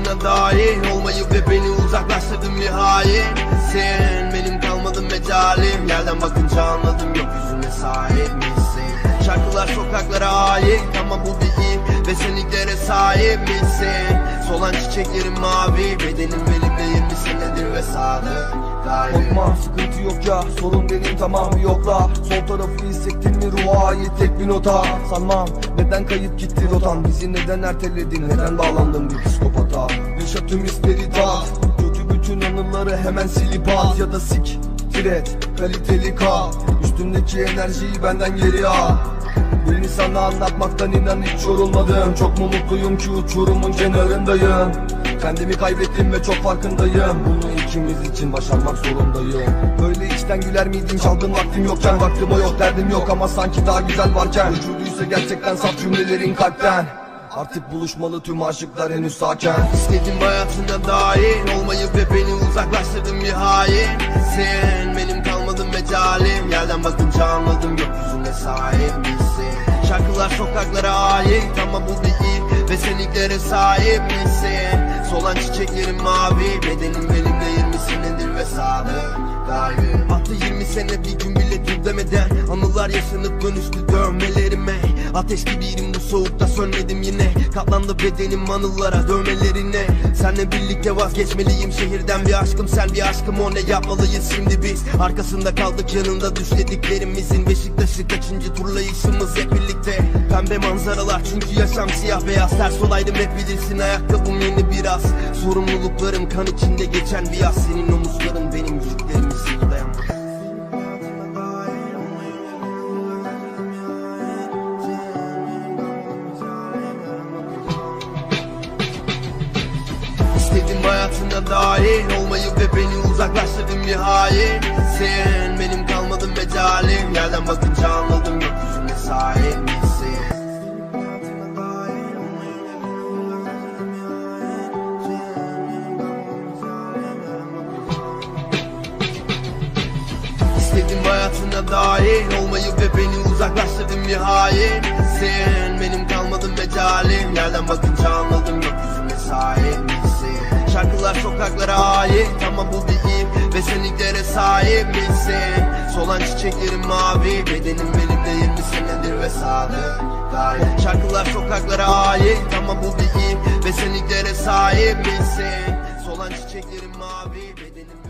hayatına dahil Olmayı ve beni uzaklaştırdın hain Sen benim kalmadı mecalim. Yerden bakınca anladım yok yüzüne sahip misin? Şarkılar sokaklara ait ama bu bir ilk Ve sen sahip misin Solan çiçeklerin mavi Bedenim benimle 20 senedir ve sadık Korkma sıkıntı yok ya sorun benim tamam yokla Sol tarafı hissettin mi ruha ait tek bir nota. Sanmam neden kayıp gitti rotan Bizi neden erteledin neden bağlandın bir psikopata? Yaşa tüm hisleri tat Kötü bütün anıları hemen silip at Ya da sik Tiret kaliteli kal. Üstümdeki enerjiyi benden geri al. Birini sana anlatmaktan inan hiç yorulmadım. Çok mu mutluyum ki uçurumun kenarındayım? Kendimi kaybettim ve çok farkındayım. Bunu ikimiz için başarmak zorundayım. Böyle içten güler miydin çaldın vaktim yokken Vaktim o yok derdim yok. Ama sanki daha güzel varken Ucuduysa gerçekten saf cümlelerin kalpten. Artık buluşmalı tüm aşıklar henüz sakin. İstedim hayatına dahil Olmayı ve beni uzaklaştırdın bir hain. Sen Yerden bakınca anladım gökyüzüne sahip misin? Şarkılar sokaklara ait ama bu bir ilk Ve sen ilklere sahip misin? Solan çiçeklerin mavi Bedenim benimle 20 senedir ve sadık kalbim Attı 20 sene bir gün bile dur demeden Anılar yaşanıp dönüştü dövmelerime. Ateş gibiydim bu soğukta sönmedim yine. Katlandı bedenim anılara dövmelerine. Senle birlikte vazgeçmeliyim. Şehirden bir aşkım Sen bir aşkım. O ne yapmalıyız şimdi biz? Arkasında kaldık yanında düşlediklerimizin Beşiktaş'ı kaçıncı turlayışımız hep birlikte. Pembe manzaralar çünkü yaşam siyah beyaz. Ters olaydım hep bilirsin. Ayakkabım yeni biraz. Sorumluluklarım kan içinde geçen bir yaz. Senin omuzların benim yüklerimi İstedim hayatına dahil Olmayı ve beni uzaklaştırdın hain Sen benim kalmadın mecalim. Yerden bakınca anladım gökyüzüne sahip misin? İstedim hayatına dahil Olmayı ve beni uzaklaştırdın hain Sen benim kalmadın mecalim. Yerden bakınca sahip misin Solan çiçeklerin mavi Bedenim benimle 20 senedir ve sadık kalbim. Şarkılar sokaklara ait ama bu bir ilk Ve sen ilklere sahip misin Solan çiçeklerin mavi Bedenim